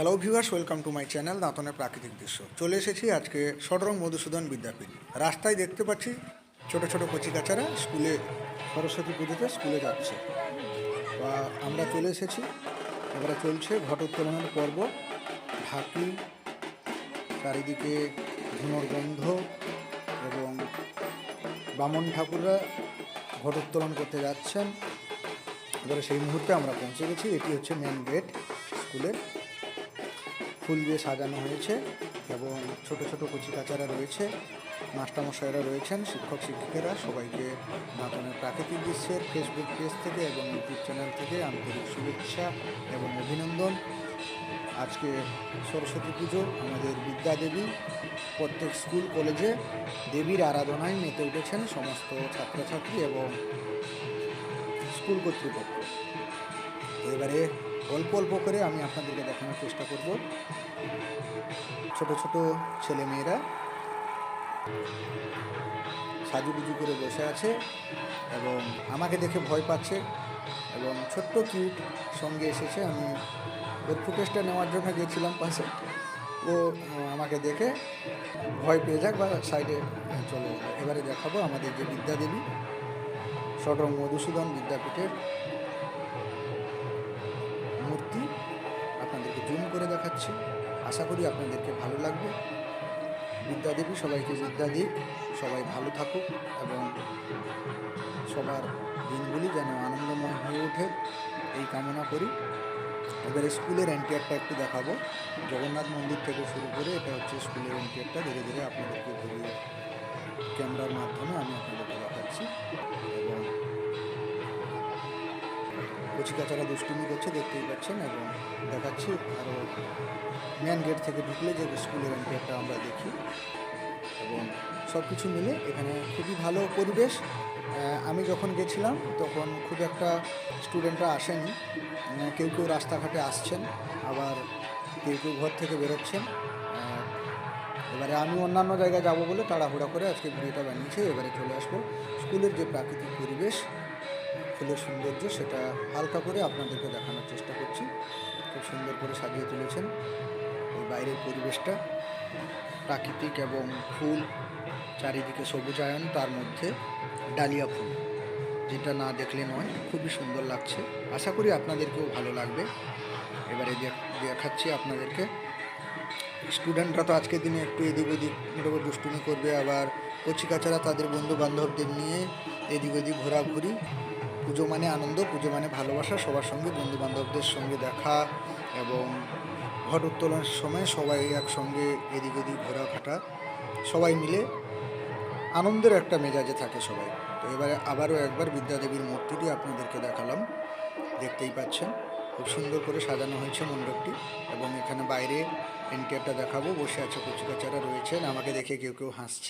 Hello viewers welcome to my channel দাঁতনের প্রাকৃতিক দৃশ্য চলে এসেছি আজকে ষডরং মধুসূদন বিদ্যাপীঠ। রাস্তায় দেখতে পাচ্ছি ছোট ছোট কচিকাচারা স্কুলে, সরস্বতী পুজোতে স্কুলে যাচ্ছে। বা আমরা চলে এসেছি, এবারে চলছে ঘটোত্তোলনের পর্ব। ঢাকি, চারিদিকে ধুনোর গন্ধ এবং বামন ঠাকুররা ঘটোত্তোলন করতে যাচ্ছেন। এবারে সেই মুহূর্তে আমরা পৌঁছে গেছি, এটি হচ্ছে মেন গেট স্কুলের ফুল দিয়ে সাজানো হয়েছে এবং ছোট ছোট কচিকাচারা রয়েছে। মাস্টারমশাইরা রয়েছেন, শিক্ষক, শিক্ষিকারা, সবাইকে মাতনের প্রাকৃতিক দৃশ্যের ফেসবুক পেজ থেকে এবং ইউটিউব চ্যানেল থেকে আন্তরিক শুভেচ্ছা এবং অভিনন্দন। আজকে সরস্বতী পুজো, আমাদের বিদ্যাদেবী প্রত্যেক স্কুল, কলেজে দেবীর আরাধনায় মেতে উঠেছেন সমস্ত ছাত্রছাত্রী এবং স্কুল কর্তৃপক্ষ। এবারে অল্প অল্প করে আমি আপনাদেরকে দেখানোর চেষ্টা করব। ছোট ছোট ছেলে মেয়েরা সাজুগুজু করে বসে আছে এবং আমাকে দেখে ভয় পাচ্ছে এবং ছোট্ট কিউট সঙ্গে এসেছে। আমি ওর ফুটেজটা নেওয়ার জন্য গেছিলাম পাশে। ও আমাকে দেখে ভয় পেয়ে যাক বা সাইডে চলে যাবে। এবারে দেখাবো আমাদের যে বিদ্যাদেবী সদরং মধুসূদন বিদ্যাপীঠের করে দেখাচ্ছি। আশা করি আপনাদেরকে ভালো লাগবে। বিদ্যাদেবী সবাইকে বিদ্যা দিক। সবাই ভালো থাকুক এবং সবার দিনগুলি যেন আনন্দময় হয়ে ওঠে। এই কামনা করি। এবারে স্কুলের এন্টিয়ারটা একটু দেখাবো। জগন্নাথ মন্দির থেকে শুরু করে এটা হচ্ছে স্কুলের এন্টিয়ারটা। ধীরে ধীরে আপনাদেরকে ঘুরিয়ে ক্যামেরার মাধ্যমে আমি আপনাদেরকে দেখাচ্ছি। কচিকাচারা দুষ্টুমি করছে, দেখতেই পাচ্ছেন, এবং দেখাচ্ছি আরও মেন গেট থেকে ঢুকলে যে স্কুলের এন্ট্রিটা আমরা দেখি। এবং সব কিছু মিলে এখানে খুবই ভালো পরিবেশ। আমি যখন গেছিলাম, তখন খুব একটা স্টুডেন্টরা আসেনি। কেউ কেউ রাস্তাঘাটে আসছেন, আবার কেউ কেউ ঘর থেকে বেরোচ্ছেন। এবারে আমি অন্যান্য জায়গায় যাব বলে তাড়াহুড়া করে আজকে ভিডিওটা বানিয়েছি, এবারে চলে আসব। স্কুলের যে প্রাকৃতিক পরিবেশ ফুলের সৌন্দর্য সেটা হালকা করে আপনাদেরকে দেখানোর চেষ্টা করছি। খুব সুন্দর করে সাজিয়ে তুলেছেন এই বাইরের পরিবেশটা। প্রাকৃতিক এবং ফুল, চারিদিকে সবুজায়ন তার মধ্যে ডালিয়া ফুল, যেটা না দেখলে নয়, খুবই সুন্দর লাগছে। আশা করি আপনাদেরকেও ভালো লাগবে। এবারে দেখ- দেখাচ্ছি আপনাদেরকে। স্টুডেন্টরা তো আজকের দিনে একটু এদিক ওদিক মোটামুটি দুষ্টুমি করবে, আবার কচিকাচারা তাদের বন্ধু বান্ধবদের নিয়ে এদিক ওদিক ঘোরাঘুরি। পুজো মানে আনন্দ, পুজো মানে ভালোবাসা, সবার সঙ্গে বন্ধু বান্ধবদের সঙ্গে দেখা এবং ঘট উত্তোলনের সময় সবাই একসঙ্গে এদিক ওদিক ঘোরাঘাটা সবাই মিলে আনন্দের একটা মেজাজে থাকে সবাই। তো এবারে আবারও একবার বিদ্যাদেবীর মূর্তিটি আপনাদেরকে দেখালাম। দেখতেই পাচ্ছেন, খুব সুন্দর করে সাজানো হয়েছে মণ্ডপটি এবং এখানে বাইরে এনটিআরটা দেখাবো। বসে আছে কচুকাচারা রয়েছেন, আমাকে দেখে কেউ কেউ হাসছে।